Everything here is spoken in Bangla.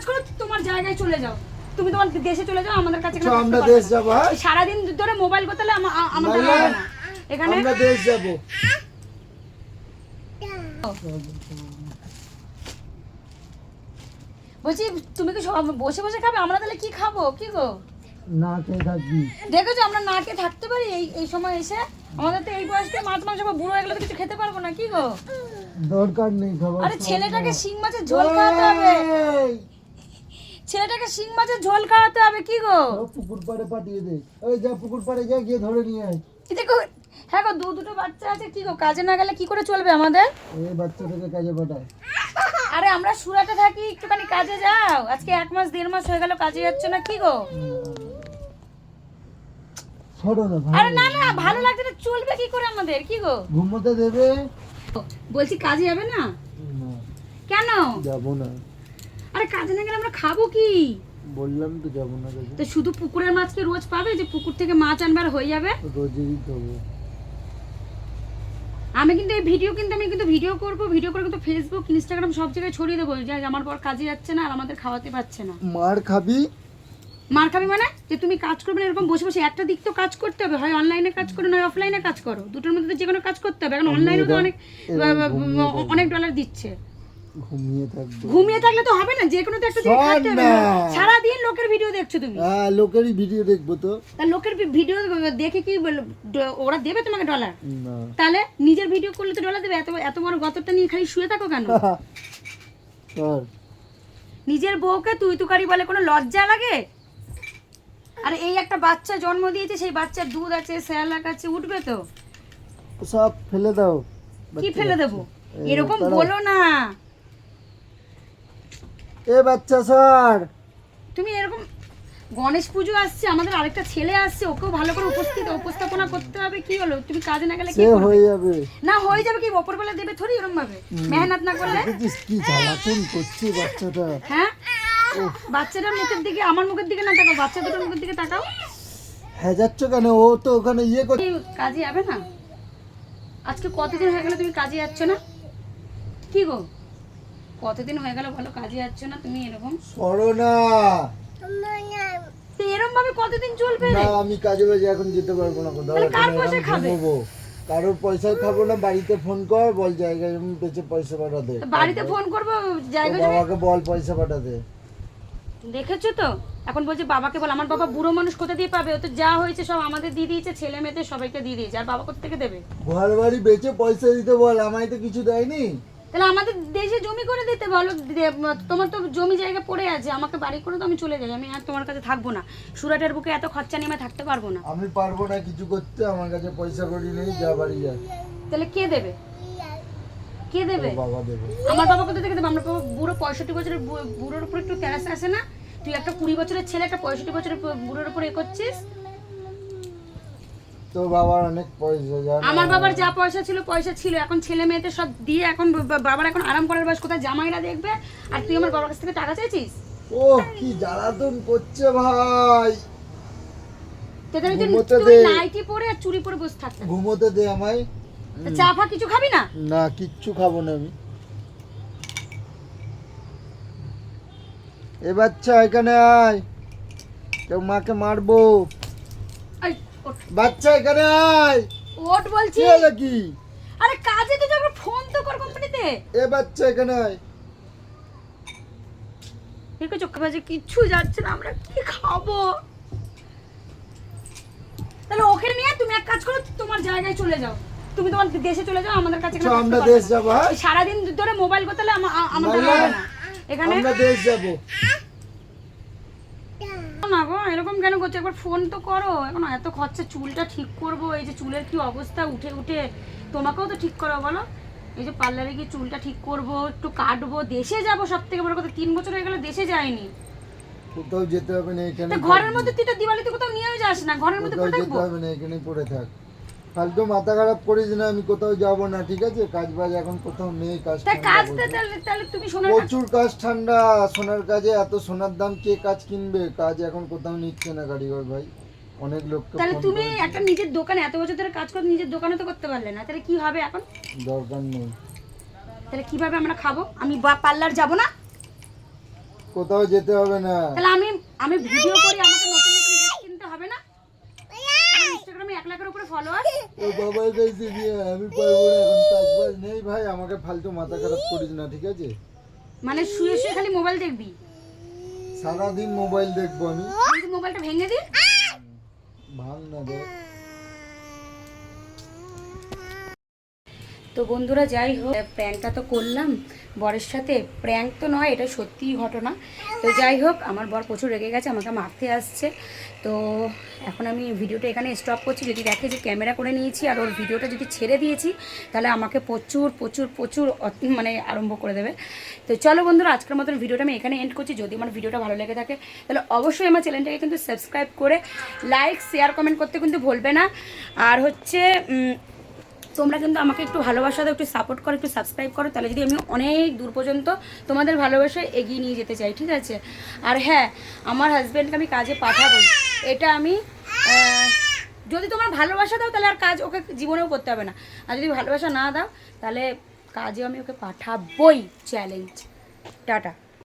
কাজ করো তোমার জায়গায় চলে যাও। তুমি তোমার দেশে চলে যাও আমাদের কাছে আমরা দেশ। যাব হ্যাঁ? ধরে মোবাইল করতে আমাদের হবে না। এখানে আমরা দেশ যাব। বলছি তুমি কি সব বসে বসে খাবে? আমরা তাহলে কি খাব? কি গো? না খেয়ে থাকবি? দেখেছ আমরা না খেয়ে থাকতে পারি এই এই সময় এসে? আমাদের তো এই বয়সে মাছ মাংস বা বুড়ো হয়ে গেলে তো কিছু খেতে পারব না কি গো? দরকার নেই খাবার আরে ছেলেটাকে শিং মাছের ঝোল খাওয়াতে হবে। ছেলেটাকে শিং মাছের ঝোল খাওয়াতে হবে কি গো? পুকুর পাড়ে পাঠিয়ে দে। ওই যা পুকুর পাড়ে যা গিয়ে ধরে নিয়ে আয়। এই দেখো হ্যাঁ গো দু দুটো বাচ্চা আছে কি গো কাজে না গেলে কি করে চলবে আমাদের? এই বাচ্চাটাকে কাজে পাঠায়। আরে আমরা সুরাটে থাকি একটুখানি কাজে যাও। আজকে এক মাস দেড় মাস হয়ে গেল কাজে যাচ্ছে না কি গো? সরো না আরে না। না ভালো লাগছে না চলবে কি করে আমাদের কি গো? ঘুমোতে দেবে? বলছি কাজে যাবে না? না। কেন? যাব না। আরে কাজে না গেলে আমরা খাব কি? বললাম তো যাব না কাজে। তো শুধু পুকুরের মাছ কি রোজ পাবে? যে পুকুর থেকে মাছ আনবার হয়ে যাবে? রোজই দিতে আমি কিন্তু এই ভিডিও কিন্তু আমি কিন্তু ভিডিও করব ভিডিও করে কিন্তু ফেসবুক ইনস্টাগ্রাম সব জায়গায় ছড়িয়ে দেবো। যে আমার পর কাজে যাচ্ছে না আর আমাদের খাওয়াতে পারছে না। মার খাবি? মার খাবি মানে? যে তুমি কাজ করবে না এরকম বসে বসে একটা দিক তো কাজ করতে হবে। হয় অনলাইনে কাজ করো নয় অফলাইনে কাজ করো। দুটোর মধ্যে তো যে কোনো কাজ করতে হবে। এখন অনলাইনে তো অনেক অনেক ডলার দিচ্ছে। ঘুমিয়ে থাকবে। ঘুমিয়ে থাকলে তো হবে না যে কোনো তো একটা খাটতে হবে। না। সারাদিন লোকের ভিডিও দেখছ তুমি। হ্যাঁ লোকেরই ভিডিও দেখব তো। তা লোকের ভিডিও দেখে কি ওরা দেবে তোমাকে ডলার তাহলে নিজের ভিডিও করলে তো ডলার দেবে এত এত বড় গতরটা নিয়ে খালি শুয়ে থাকো কেন? সর নিজের বউকে তুই তুকারি বলে কোনো লজ্জা লাগে? আর এই একটা বাচ্চা জন্ম দিয়েছে সেই বাচ্চার দুধ আছে স্যালাক আছে উঠবে তো। সব ফেলে দাও। কি ফেলে দেবো? এরকম বলো না। এ বাচ্চা সর তুমি এরকম গণেশ পুজো আসছে আমাদের আরেকটা ছেলে আসছে ওকেও ভালো করে উপস্থিত উপস্থাপনা করতে হবে কি হলো? তুমি কাজে না গেলে কি হয়ে যাবে। না হয়ে যাবে কি? ওপর বেলা দেবে থরি এরকম ভাবে মেহনত না করলে? কি জ্বালাতন করছে বাচ্চাটা। হ্যাঁ? বাচ্চাটার মুখের দিকে আমার মুখের দিকে না তাকাও বাচ্চা দুটোর মুখের দিকে তাকাও। হ্যাঁ যাচ্ছ কেন? ও তো ওখানে ইয়ে করছে কাজে যাবে না? আজকে কতদিন হয়ে গেল তুমি কাজে যাচ্ছ না? কি গো? কতদিন হয়ে গেল ভালো কাজে যাচ্ছ না তুমি এরকম? সরো না। এরকম ভাবে কতদিন চলবে না আমি কাজে বাজে এখন যেতে পারব না কোথাও কার এখন খাবে? কারোর পয়সায় খাব না বাড়িতে ফোন কর বল জায়গায় আমি পেছে পয়সা পাঠাতে বাড়িতে ফোন করব জায়গা জমি? বাবাকে বল পয়সা পাঠাতে দেখেছ তো? এখন বলছে বাবাকে বল আমার বাবা বুড়ো মানুষ কোথা দিয়ে পাবে? ও তো যা হয়েছে সব আমাদের দিয়ে দিয়েছে ছেলে মেয়েদের সবাইকে দিয়ে দিয়েছে আর বাবা কোথা থেকে দেবে? ঘর বাড়ি বেচে পয়সা দিতে বল আমায় তো কিছু দেয়নি। তাহলে আমাদের দেশে জমি করে দিতে বলো তোমার তো জমি জায়গা পড়ে আছে আমাকে বাড়ি করে তো আমি চলে যাই আমি আর তোমার কাছে থাকব না। সুরাটের বুকে এত খরচা নিয়ে থাকতে পারব না। আমি পারব না কিছু করতে আমার কাছে পয়সা করি নেই যা বাড়ি যা তাহলে কে দেবে? কে দেবে? বাবা দেবে। আমার বাবা কোথা থেকে দেবে? আমার বাবা বুড়ো পঁয়ষট্টি বছরের বুড়োর উপর একটু তেরাস আসে না? তুই একটা কুড়ি বছরের ছেলে একটা পঁয়ষট্টি বছরের বুড়োর উপর এ করছিস? তোর বাবার অনেক পয়সা জানো? আমার বাবার যা পয়সা ছিল পয়সা ছিল। এখন ছেলে মেয়েদের সব দিয়ে এখন বাবার এখন আরাম করার বয়স। কোথায় জামাইরা দেখবে? আর তুই আমার বাবার কাছ থেকে টাকা চাইছিস? ও কি জ্বালাতন করছে ভাই। নাইটি পরে আর চুরি পরে বসে থাকতে ঘুমোতে দে আমায়। চা ফা কিছু খাবি না? না কিচ্ছু খাব না আমি। এ বাচ্চা এখানে আয়। কেউ মাকে মারবো। বাচ্চা এখানে আয়। ওঠ বলছি। হলো কি আরে কাজে তো যাব ফোন তো কর কোম্পানিতে এ বাচ্চা এখানে আয়। এরকম চোখে বাজে কিচ্ছু যাচ্ছে না আমরা কি খাব? তাহলে ওকে নিয়ে তুমি এক কাজ করো তোমার জায়গায় চলে যাও। তুমি তোমার দেশে চলে যাও আমাদের কাছে এখানে আমরা দেশ। যাব হ্যাঁ? সারাদিন ধরে মোবাইল করতে আমাদের এখানে আমরা দেশ যাব। এরকম কেন করছ? একবার ফোন তো করো। এখন এত খরচা চুলটা ঠিক করব এই যে চুলের কি অবস্থা? উঠে উঠে। তোমাকেও তো ঠিক করো বলো। এই যে পার্লারে গিয়ে চুলটা ঠিক করব একটু কাটবো। দেশে যাব সব থেকে বড় কথা তিন বছর হয়ে গেলে দেশে যায়নি কোথাও যেতে হবে না এখানে তা ঘরের মধ্যে তুই তো দিওয়ালিতে কোথাও নিয়েও যাস না ঘরের মধ্যে যেতে হবে না এখানে পড়ে থাক। ফালতু মাথা খারাপ করিস না আমি কোথাও যাব না ঠিক আছে? কাজ বাজ এখন কোথাও নেই কাজ প্রচুর কাজ ঠান্ডা সোনার কাজে এত সোনার দাম কে কাজ কিনবে? কাজ এখন কোথাও নিচ্ছে না কারিগর ভাই। অনেক লোককে তাহলে তুমি একটা নিজের দোকানে এত বছর ধরে কাজ করে নিজের দোকানে তো করতে পারলে না। তাহলে কি হবে এখন? দরকার নেই। তাহলে কীভাবে আমরা খাব? আমি বা পার্লার যাব না? কোথাও যেতে হবে না। তাহলে আমি আমি ভিডিও করি আমাকে নতুন নতুন ড্রেস কিনতে হবে না আমার ইনস্টাগ্রামে এক লাখের উপরে ফলোয়ার ও বাবার কাছে দিয়ে আমি পারব না এখন কাজ বাজ নেই ভাই আমাকে ফালতু মাথা খারাপ করিস না ঠিক আছে? মানে শুয়ে শুয়ে খালি মোবাইল দেখবি? সারাদিন মোবাইল দেখব আমি। আমি তো মোবাইলটা ভেঙে ভাঙ না দেখ তো বন্ধুরা যাই হোক প্র্যাঙ্কটা তো করলাম। বরের সাথে। প্র্যাঙ্ক তো নয়, এটা সত্যিই ঘটনা। তো যাই হোক, আমার বর প্রচুর রেগে গেছে, আমাকে মারতে আসছে। তো এখন আমি ভিডিওটা এখানে স্টপ করছি। যদি দেখে যে ক্যামেরা করে নিয়েছি আর ওর ভিডিওটা যদি ছেড়ে দিয়েছি, তাহলে আমাকে প্রচুর প্রচুর প্রচুর মানে আরম্ভ করে দেবে। তো চলো বন্ধুরা, আজকের মতন ভিডিওটা আমি এখানে এন্ড করছি। যদি আমার ভিডিওটা ভালো লেগে থাকে, তাহলে অবশ্যই আমার চ্যানেলটাকে কিন্তু সাবস্ক্রাইব করে লাইক শেয়ার কমেন্ট করতে কিন্তু ভুলবে না। আর হচ্ছে তোমরা কিন্তু আমাকে একটু ভালোবাসা দাও, একটু সাপোর্ট করো, একটু সাবস্ক্রাইব করো, তাহলে যদি আমি অনেক দূর পর্যন্ত তোমাদের ভালোবাসা এগিয়ে নিয়ে যেতে চাই, ঠিক আছে? আর হ্যাঁ আমার হাজব্যান্ডকে আমি কাজে পাঠাবো। এটা আমি যদি তোমার ভালোবাসা দাও, তাহলে আর কাজ ওকে জীবনেও করতে হবে না। আর যদি ভালোবাসা না দাও, তাহলে কাজে আমি ওকে পাঠাবই। Challenge tata